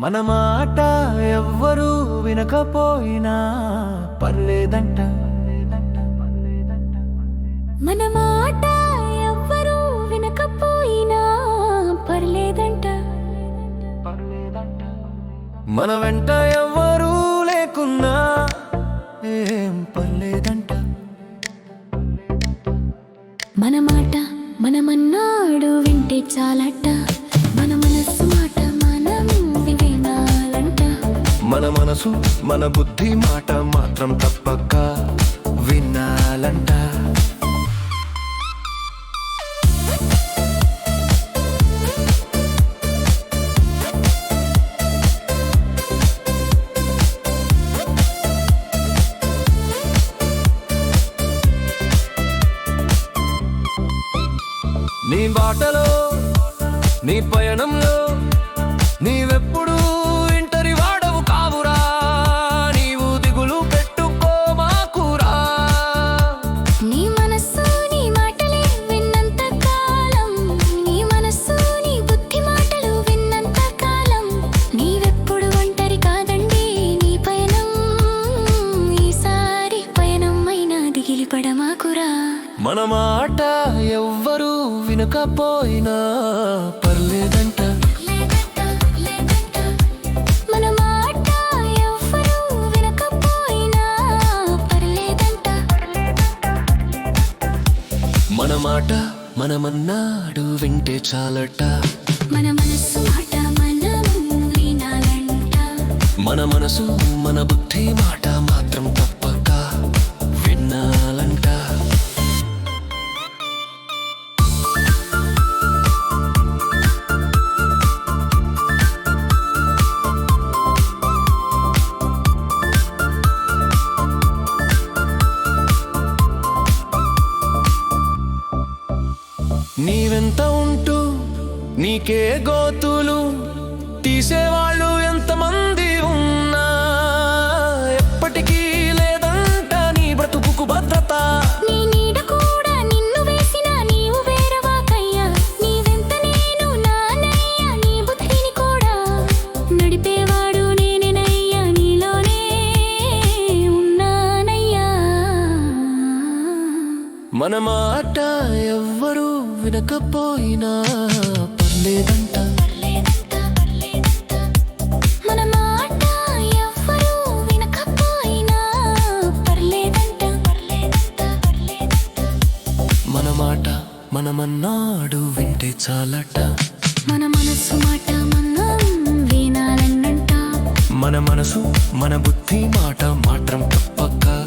మన మాట ఎవ్వరూ వినకపోయినా పర్లేదంట. మన మాట ఎవ్వరూ వినకపోయినా పర్లేదంట. మన వెంట ఎవ్వరూ లేకున్నా ఏం పర్లేదంట. మన మాట మనమన్నాడు వింటే చాలట. మన మనసు మన బుద్ధి మాట మాత్రం తప్పక వినాలంట. నీ బాటలో నీ పయనంలో నీవెప్పుడు మన మాట ఎవ్వరూ వినకపోయినా పర్లేదంట. మన మాట మనమన్నాడు వింటే చాలట. మన మనస్సు మాట మనం మన మనసు మన బుద్ధి మాట మాత్రం తప్పక నీవెంత ఉంటూ నీకే గోతులు తీసేవాళ్ళు ఎంతమంది ఉన్నా? ఎప్పటికీ లేదంట నీ బ్రతుకుకు భద్రత. మన మాట ఎవ్వరూ వినకపోయినా పర్లేదంట. మన మాట మనమన్నాడు వింటే చాలట. మన మనసు మాట మనం వినాలన్నంట. మన మనసు మన బుద్ధి మాట మాత్రం తప్పక